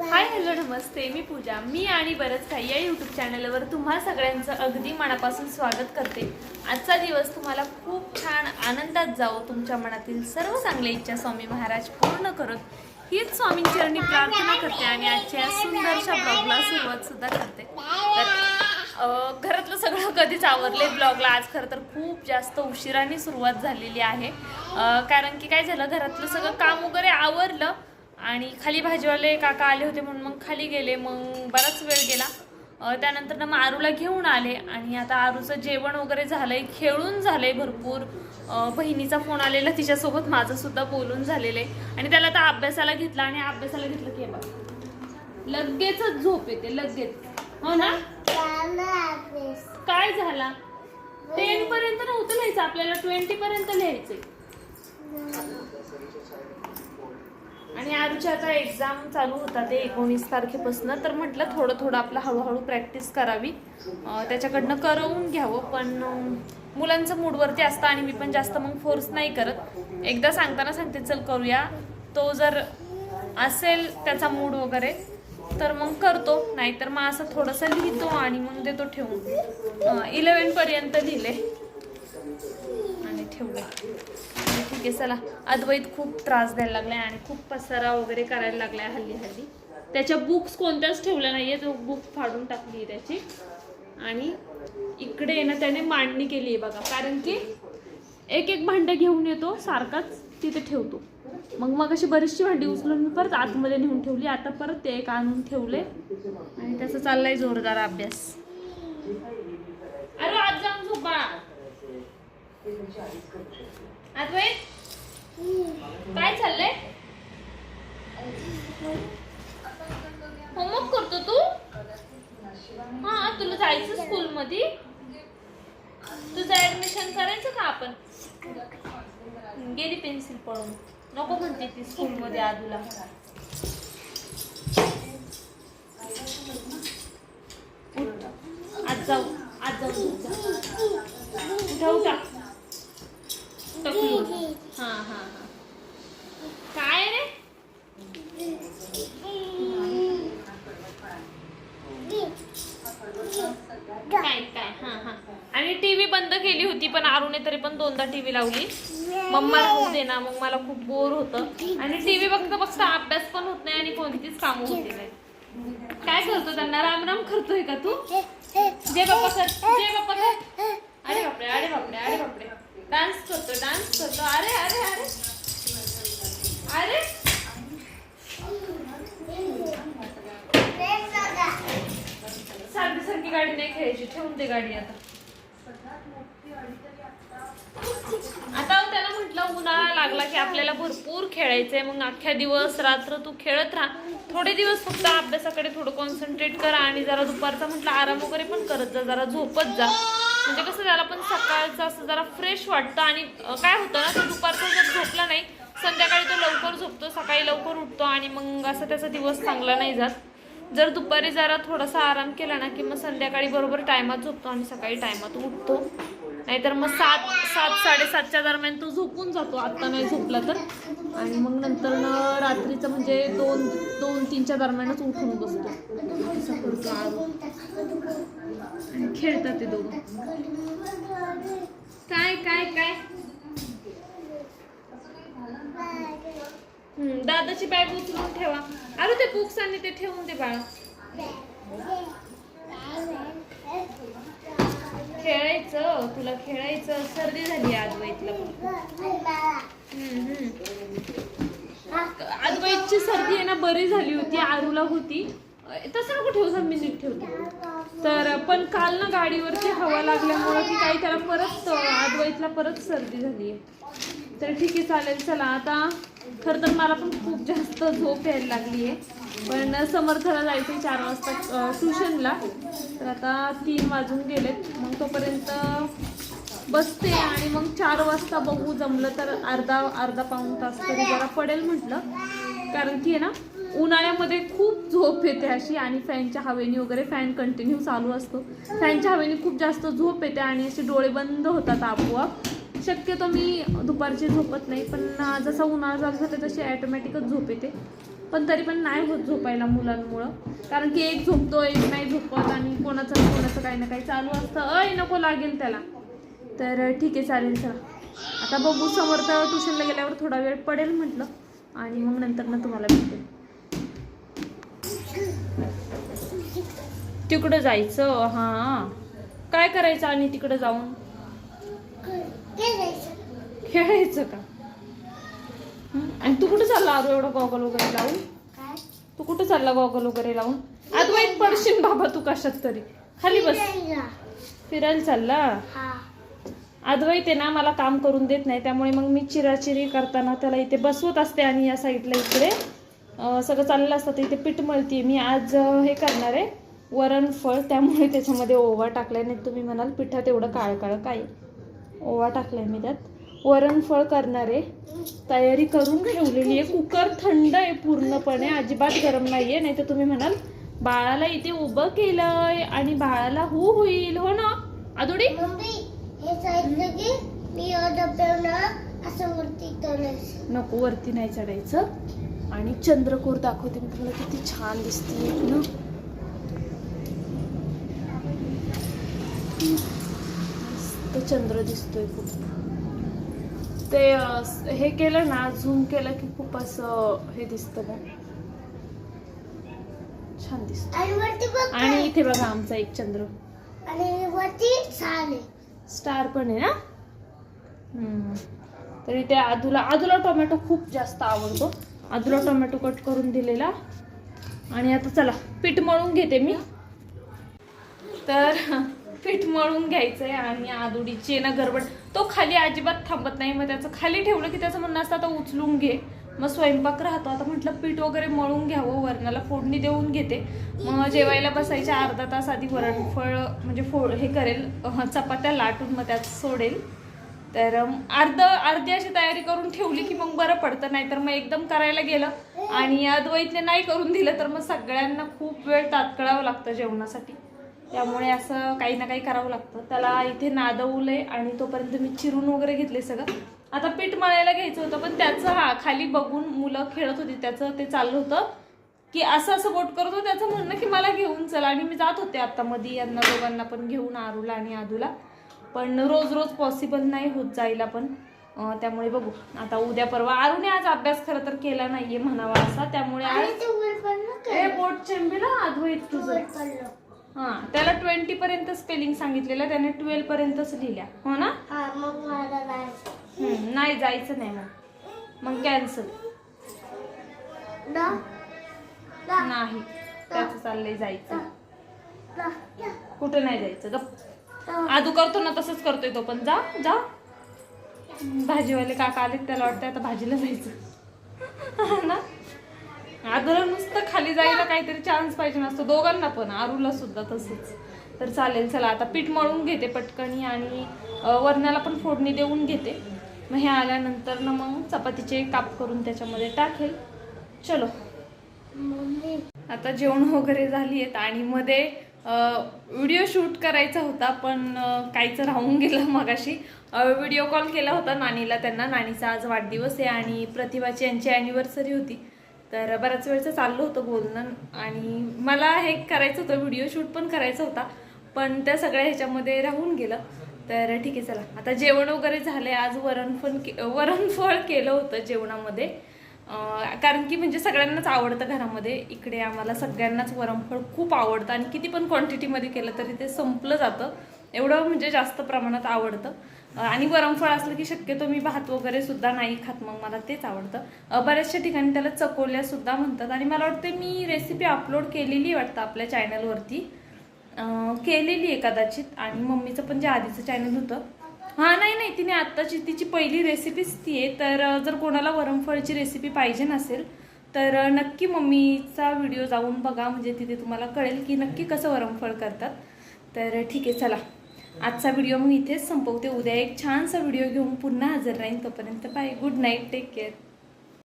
Hi hello नमस्ते. मी पूजा. मी आणि बरंच काही या यूट्यूब चॅनलवर तुम्हा सगळ्यांचं अगदी मनापासून स्वागत करते. आजचा दिवस तुम्हाला खूप छान आनंदात जावो तुमच्या मनातील सर्व चांगल्या इच्छा स्वामी महाराज पूर्ण करत हीच स्वामींचरणी प्रार्थना करते आणि आजच्या या सुंदरशा ब्लॉगला सुरुवात सुद्धा करते. तर घरातलं सगळं कधीच आवरले ब्लॉगला. आज खरं तर खूप जास्त उशिराने सुरुवात झालेली आहे. कारण की काय झालं घरातलं सगळं काम वगैरे आवरलं. आणि खाली भाजीवाले काका आले होते म्हणून मग खाली गेले मग बराच वेळ गेला. त्यानंतर ना मग आरूला घेऊन आले आणि आता आरूचं जेवण वगैरे झालंय खेळून झालंय भरपूर. बहिणीचा फोन आलेला तिच्यासोबत माझं सुद्धा बोलून झालेलं आहे. आणि त्याला आता अभ्यासाला घेतला आणि अभ्यासाला घेतलं की बघ. लगेचच झोप येते लगेच. हो ना? काय झाला? टेन पर्यंत नव्हतं लिहायचं आपल्याला ट्वेंटी पर्यंत लिहायचंय. आणि आरूची आता एक्झाम चालू होता ते एकोणीस तारखेपासून तर म्हटलं थोडं थोडं आपलं हळूहळू प्रॅक्टिस करावी. त्याच्याकडनं करवून घ्यावं पण मुलांचं मूडवरती असतं आणि मी पण जास्त मग फोर्स नाही करत. एकदा सांगताना सांगते चल करूया. तो जर असेल त्याचा मूड वगैरे तर मग करतो. नाहीतर मग असं थोडंसं लिहितो आणि मग देतो ठेवून. इलेवनपर्यंत लिहिले. आणि ठेवले. आणि चला अद्वैत खूप त्रास द्यायला लागलाय आणि खूप पसारा वगैरे करायला लागलाय हल्ली हल्ली. त्याच्या बुक्स कोणत्याच ठेवल्या नाहीये तो बुक फाडून टाकली आहे त्याची. आणि इकडे ना त्याने मांडणी केली आहे बघा. कारण की एक एक भांडं घेऊन येतो सारखाच तिथे ठेवतो. मग मग अशी बरीचशी भांडी उचलून मी परत आतमध्ये नेऊन ठेवली आता परत ते एक आणून ठेवले. आणि त्याचा चाललाय जोरदार अभ्यास अरे आज जाऊन झोप बाळा अद्वैत? काय चाललंय? होमवर्क करतो तू? हा तुला जायचं स्कूल मध्ये तुझं ऍडमिशन करायचं का आपण? गेली पेन्सिल पळून. नको म्हणते ती स्कूल मध्ये आदूला आज जाऊ. आज जाऊ. उठ. टाक उठा उठा टकलू. हा हा हा काय रे काय काय हा हा आणि टीव्ही बंद केली होती पण आरुने तरी पण दोनदा टीव्ही लावली. मम्मा राहू दे ना मग मला खूप बोर होतं. आणि टीव्ही बघता बघता अभ्यास पण होत नाही आणि कोणतीच कामं होती नाही. काय करतो त्यांना? राम राम करतोय का तू? जे बाप्पा कर जे बाप्पा कर. अरे बापरे अरे बापरे अरे बापरे. डान्स करतो डान्स करतो. अरे अरे अरे. अरे. सारखी सारखी गाडी नाही खेळायची. ठेवून दे गाडी आता. आता त्याला म्हटलं उन्हाळा लागला की आपल्याला भरपूर खेळायचंय. मग अख्ख्या दिवस रात्र तू खेळत राहा. थोडे दिवस फक्त अभ्यासाकडे थोडं कॉन्सन्ट्रेट करा आणि जरा दुपारचा म्हटलं आराम वगैरे पण करत जा. जरा झोपत जा. म्हणजे कसं त्याला पण सकाळचं असं जरा फ्रेश वाटतं आणि काय होतं ना तो दुपारचा जर झोपला नाही संध्याकाळी तो लवकर झोपतो सकाळी लवकर उठतो आणि मग असं त्याचा दिवस चांगला नाही जात. जर दुपारी जरा थोडासा आराम केला ना की मग संध्याकाळी बरोबर टायमात झोपतो आणि सकाळी टायमात उठतो. नाहीतर मग सात सात साडेसातच्या दरम्यान तो झोपून जातो. आत्ता नाही झोपला तर. आणि मग नंतर रात्रीचं म्हणजे दोन दोन तीनच्या दरम्यानच उठून बसतो. असं करतो आणि खेळतात ते दोघं. काय काय काय? दादाची बॅग उचलून ठेवा. अरे ते बुक्स आणि ते ठेवून दे बाळा. खेळायचं तुला खेळायचं सर्दी झाली अद्वैतला हम्म, सर्दी आहे ना बरी झाली होती आरूला होती. तसं नको ठेवू मी नीट ठेवते. तर पण काल ना गाडीवरची हवा लागल्यामुळे की काही त्याला परत अं, परत सर्दी झाली आहे तर ठीक आहे चालेल. चला आता खरं तर मला पण खूप जास्त झोप यायला लागली आहे पण समर्थला जायचं आहे चार वाजता ट्युशनला. तर आता तीन वाजून गेलेत. मग तोपर्यंत बसते आणि मग चार वाजता बघू. जमलं तर अर्धा अर्धा पाऊण तास तरी जरा पडेल म्हटलं. कारण की आहे ना उन्हाळ्यामध्ये खूप झोप येते अशी आणि फॅनच्या हवेने वगैरे फॅन कंटिन्यू चालू असतो. फॅनच्या हवेने खूप जास्त झोप येते आणि असे डोळे बंद होतात आपोआप. शक्यतो मी दुपारची झोपत नाही पण जसा उन्हाळा चालू झाला तशी ॲटोमॅटिकच झोप येते. पण तरी पण नाही होत झोपायला मुलांमुळं. कारण की एक झोपतो एक नाही झोपत आणि कोणाचं ना कोणाचं काही ना काही चालू असतं. अय नको लागेल त्याला. तर ठीक आहे चालेल चला. आता बघू समर्थ ट्युशनला गेल्यावर थोडा वेळ पडेल म्हटलं. आणि मग नंतर ना तुम्हाला भेटेल. तिकडं जायचं हां. काय करायचं आणि तिकडं जाऊन? खेळायचं. का? आणि तू कुठं चालला आरू एवढं गॉगल वगैरे लावून? तू कुठं चालला गॉगल वगैरे लावून? अद्वैत पडशील बाबा तू कशात तरी. खाली बस. फिरायला. चालला? अद्वैत आहे ना मला काम करून देत नाही त्यामुळे मग मी चिराचिरी करताना त्याला इथे बसवत असते आणि या साईडला इकडे सगळं चाललं असतं इथे पीठ मळते मी आज हे करणार आहे वरण फळ त्यामुळे त्याच्यामध्ये ओवा टाकलाय नाही तुम्ही म्हणाल पिठात एवढं काळं काळं काय? ओवा टाकलाय मी त्यात. वरण फळ करणार आहे तयारी करून ठेवलेली आहे. कुकर थंड आहे पूर्णपणे अजिबात गरम नाहीये. नाही तर तुम्ही म्हणाल बाळाला इथे उभं केलंय आणि बाळाला हू होईल. हो ना आदुडी? नको वरती नाही चढायचं. आणि चंद्रकोर दाखवते मी तुम्हाला किती छान दिसते ना? मस्त चंद्र दिसतोय खूप. ते हे केलं ना झूम केलं की खूप असं हे दिसतं बघ. छान दिसत. आणि इथे बघा आमचा एक चंद्र. स्टार पण आहे ना. तर इथे आदूला आदूला टोमॅटो खूप जास्त आवडतो. आदूला टोमॅटो कट करून दिलेला. आणि आता चला पीठ मळून घेते मी. तर पीठ मळून घ्यायचंय आणि आदुडीची ना गरबड तो खाली अजिबात थांबत नाही. मग त्याचं खाली ठेवलं की त्याचं म्हणणं असतं आता उचलून घे. मग स्वयंपाक राहतो. आता म्हटलं पीठ वगैरे मळून घ्यावं वरणाला फोडणी देऊन घेते. मग जेवायला बसायच्या अर्धा तास आधी वरणफळ म्हणजे फोड हे करेल. चपात्या लाटून मग त्यात सोडेल. तर अर्ध अर्धी अशी तयारी करून ठेवली की मग बरं पडतं. नाहीतर मग एकदम करायला गेलं. आणि अद्वैतने नाही करून दिलं तर मग सगळ्यांना खूप वेळ तात्कळावं लागतं जेवणासाठी. त्यामुळे असं काही ना काही करावं लागतं. त्याला इथे नादवलंय आणि तोपर्यंत मी चिरून वगैरे घेतले सगळं. आता पीठ मळायला घ्यायचं होतं पण त्याचं हा खाली बघून मुलं खेळत होती. त्याचं ते चाललं होतं की असं असं बोट करत होतं. त्याचं म्हणणं की मला घेऊन चला. आणि मी जात होते आता मध्ये यांना दोघांना पण घेऊन आरूला आणि आदूला. पण रोज रोज पॉसिबल नाही होत जायला पण. त्यामुळे बघू. आता उद्या परवा आरूने आज अभ्यास खरं तर केला नाहीये म्हणावा असा. त्यामुळे आज बोट चेंबीला अद्वैत तुझं. हा त्याला ट्वेंटी पर्यंत स्पेलिंग सांगितलेलं त्याने ट्वेल्व पर्यंतच लिहिल्या. हो ना? हम्म, नाही जायचं नाही मग. मग कॅन्सल नाही त्याचं चाललंय जायचं. कुठं नाही जायचं गप. आदू करतो ना तसंच करतोय तो पण. जा जा. भाजीवाले काका आले त्याला वाटतं आता भाजीला जायचं. ना? आदूला नुसतं खाली जायला काहीतरी चान्स पाहिजे नसतो. दोघांना पण आरूला सुद्धा तसंच. तर चालेल चला आता पीठ मळून घेते पटकनी आणि अं, वरणाला पण फोडणी देऊन घेते. मग हे आल्यानंतर ना मग चपातीचे काप करून त्याच्यामध्ये टाकेल. चलो. आता जेवण वगैरे झाली आहेत आणि मध्ये व्हिडिओ शूट करायचा होता पण काहीच राहून गेलं मगाशी. व्हिडिओ कॉल केला होता नानीला त्यांना. नानीचा आज वाढदिवस आहे आणि प्रतिभाची यांची अॅनिव्हर्सरी होती. तर बऱ्याच वेळचं चाललं होतं बोलणं आणि मला हे करायचं होतं व्हिडिओ शूट पण करायचा होता. पण त्या सगळ्या ह्याच्यामध्ये राहून गेलं. तर ठीक आहे चला. आता जेवण वगैरे झालंय आज वरणफळ के वरणफळ केलं होतं जेवणामध्ये. कारण की म्हणजे सगळ्यांनाच आवडतं घरामध्ये. इकडे आम्हाला सगळ्यांनाच वरणफळ खूप आवडतं. आणि किती पण क्वांटिटीमध्ये केलं तरी ते संपलं जातं. एवढं म्हणजे जास्त प्रमाणात आवडतं. आणि वरमफळ असलं की शक्यतो मी भात वगैरे सुद्धा नाही खात मग मला तेच आवडतं. बऱ्याचशा ठिकाणी त्याला चकोल्या सुद्धा म्हणतात. आणि मला वाटतं मी रेसिपी अपलोड केलेली वाटतं आपल्या चॅनलवरती केलेली आहे कदाचित. आणि मम्मीचं पण जे आधीचं चॅनल होतं. हां नाही नाही तिने आत्ताची तिची पहिली रेसिपीच ती आहे. तर जर कोणाला वरमफळची रेसिपी पाहिजे नसेल तर नक्की मम्मीचा व्हिडिओ जाऊन बघा. म्हणजे तिथे तुम्हाला कळेल की नक्की कसं वरमफळ करतात. तर ठीक आहे चला. आजचा व्हिडिओ मग इथेच संपवते. उद्या एक छानसा व्हिडिओ घेऊन पुन्हा हजर राहीन तोपर्यंत bye good night take care